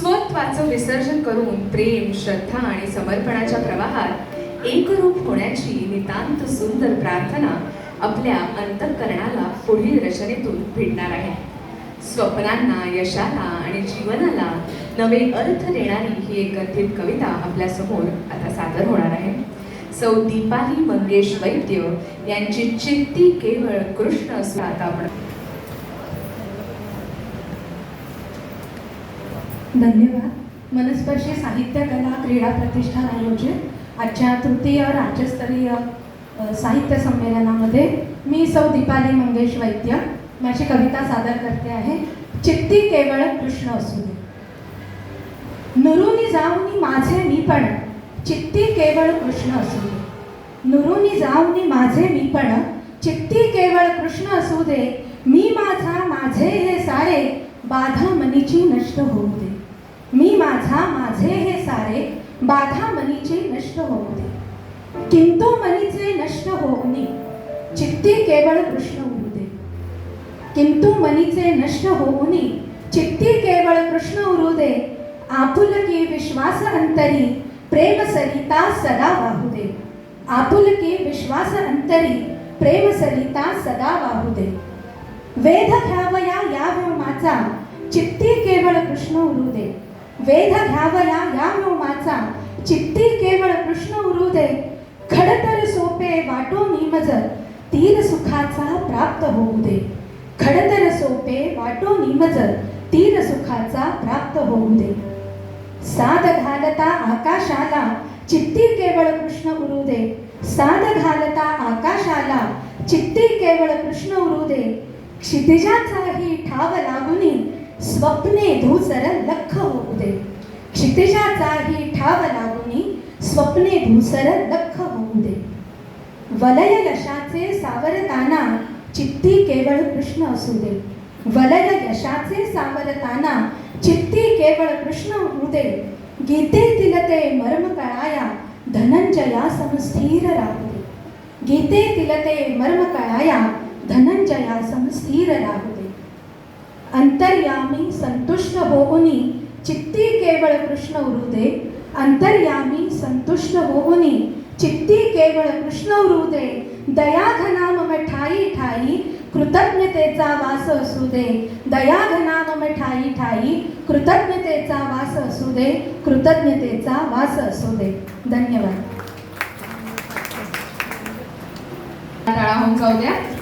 स्वत्वाचं विसर्जन करून प्रेम श्रद्धा आणि समर्पणाच्या प्रवाहात एकरूप होण्याची नितांत सुंदर प्रार्थना आपल्या अंतःकरणाला पुढील रचनेतून भिडणार आहे. स्वप्नांना यशाला आणि जीवनाला नवे अर्थ देणारी ही एक कविता आपल्यासमोर आता सादर होणार आहे. सौ दीपाली मंगेश वैद्य यांची चित्ती केवळ कृष्ण असं आता आपण धन्यवाद. मनस्पर्शी साहित्य कला क्रीडा प्रतिष्ठान आयोजित आजच्या तृतीय राज्यस्तरीय साहित्य संमेलनामध्ये मी सौ दीपाली मंगेश वैद्य. माझी कविता सादर करते आहे. चित्ती केवळ कृष्ण असू दे. नुरुनी जाऊनी माझे मी पण चित्ती केवळ कृष्ण असू दे. नुरुनी जाऊनी माझे मी पण चित्ती केवळ कृष्ण असू दे. मी माझा बाधा मनीची नष्ट होऊ दे. मी माझा माझे हे सारे बाधा मनीचे नष्ट होऊ दे. किंतु मनीचे नष्ट होऊनी चित्ती केवळ कृष्ण होऊ दे. किंतु मनीचे नष्ट होऊनी चित्ती केवळ कृष्ण उरू दे. आपुलकी विश्वास अंतरी प्रेम सरिता सदा वाहू दे. आपुलकी विश्वास अंतरी प्रेम सरिता सदा वाहू दे. वेध घ्यावया या चित्ती केवळ कृष्ण उरू दे वेध घ्यावया या नो व्योमाचा चित्ती केवळ कृष्ण उरू दे खडतर सोपे वाटो निमज. तीर सुखाचा प्राप्त होऊ दे खडतर सोपे वाटो निमज. तीर सुखाचा प्राप्त होऊ दे साध घालता आकाशाला. चित्ती केवळ कृष्ण उरू दे साद घालता आकाशाला. चित्ती केवळ कृष्ण उरू दे क्षितिजाचाही ठाव स्वप्ने धूसर लख होऊ दे क्षितिजाचाही ठाव लागुनी स्वप्ने धूसर लख होऊ दे वलय यशाचे सावरताना चित्ती केवळ कृष्ण असू दे वलय यशाचे सावरताना चित्ती केवळ कृष्ण होऊ दे गीतेतील ते मर्म कळाया धनंजया समस्थिर राहू दे गीतेतील ते मर्म कळाया धनंजया समस्थिर राहू दे अंतर्यामी संतुष्ट होऊनी चित्ती केवळ कृष्ण उरुदे अंतर्यामी संतुष्ट होऊनी चित्ती केवळ कृष्ण उरुदे दयाघना मम ठाई ठाई कृतज्ञतेचा वास असू दे दयाघना मम ठाई ठाई कृतज्ञतेचा वास असू दे कृतज्ञतेचा वास असू दे धन्यवाद टाळा होऊन जाऊ द्या